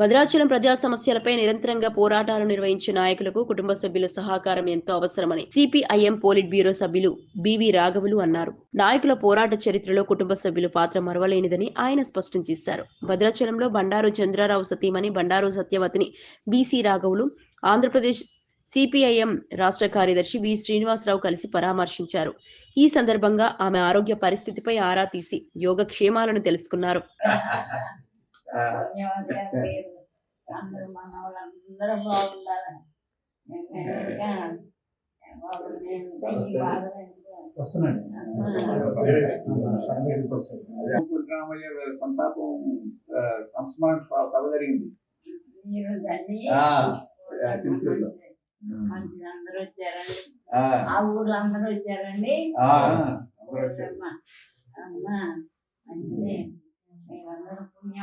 భద్రాచలం ప్రజా సమస్యలపై నిరంతరంగా పోరాటాలు నిర్వహించే నాయకులకు కుటుంబ సభ్యుల సహకారం ఎంతో అవసరమని సిపిఐఎం పోలిట్ బ్యూరో సభ్యులు బివి రాఘవులు అన్నారు. నాయకుల పోరాట చరిత్రలో కుటుంబ సభ్యుల పాత్ర మరవలేనిదని ఆయన స్పష్టం చేశారు. భద్రాచలంలో బండారు చంద్రారావు సతీమణి బండారు సత్యవతిని బీసీ రాఘవులు ఆంధ్రప్రదేశ్ సిపిఐఎం రాష్ట్ర కార్యదర్శి వి శ్రీనివాసరావు కలిసి పరామర్శించారు. ఈ సందర్భంగా ఆమె ఆరోగ్య పరిస్థితిపై ఆరా తీసి యోగక్షేమాలను తెలుసుకున్నారు. అందరూ మన వాళ్ళందరూ బాగుండాలని రామయ్య గారి సంతాపం సంస్మరణ సభ జరిగింది చిత్తూరులో. అందరూ వచ్చారండి ఆ, ఊర్లో అందరూ వచ్చారండి ఆ, అందరూ వచ్చారు. అమ్మా అమ్మా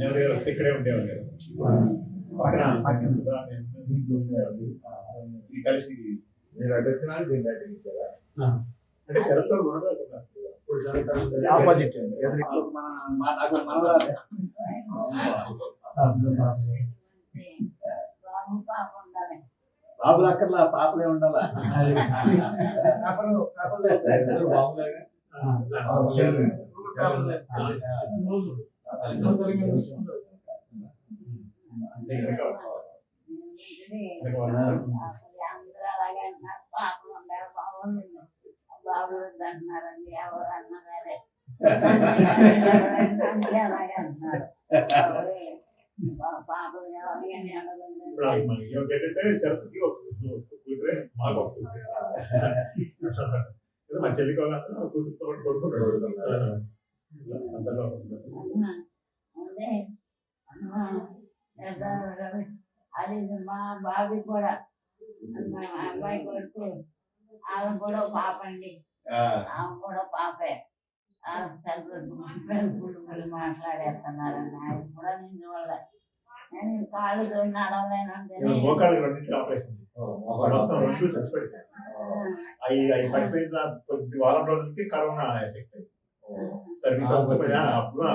ఎవరు వస్తే ఇక్కడే ఉండేవాళ్ళు కలిసి మీరు దీన్ని అడిగించారా అంటే శరత్తో ఆపోజిట్ బాబులు అక్కర్లా పాపలే ఉండాలా అలాగే అంటున్నారు పాపలు ఉండాలి బాగుంది బాబు అంటున్నారండి ఎవరు అన్నగారే అలాగే అంటున్నారు కూతురే మాకు కూతురే మా చెల్లి వాళ్ళంతా కూతురుతో కొడుకుంటాడు అందరిలో అదే. మా బాబు కూడా. మా అబ్బాయి కొడుకు. ఆమె కూడా పాప అండి. ఆ, ఆమె కూడా పాపే. ఆ పెద్దలు మాట్లాడేస్తున్నారండి ఆయన కూడా నేను చూడలే నేను కాళ్ళు తోడి వారం రోజులకి కరోనా ఎఫెక్ట్ సర్వీస్ అప్పుడు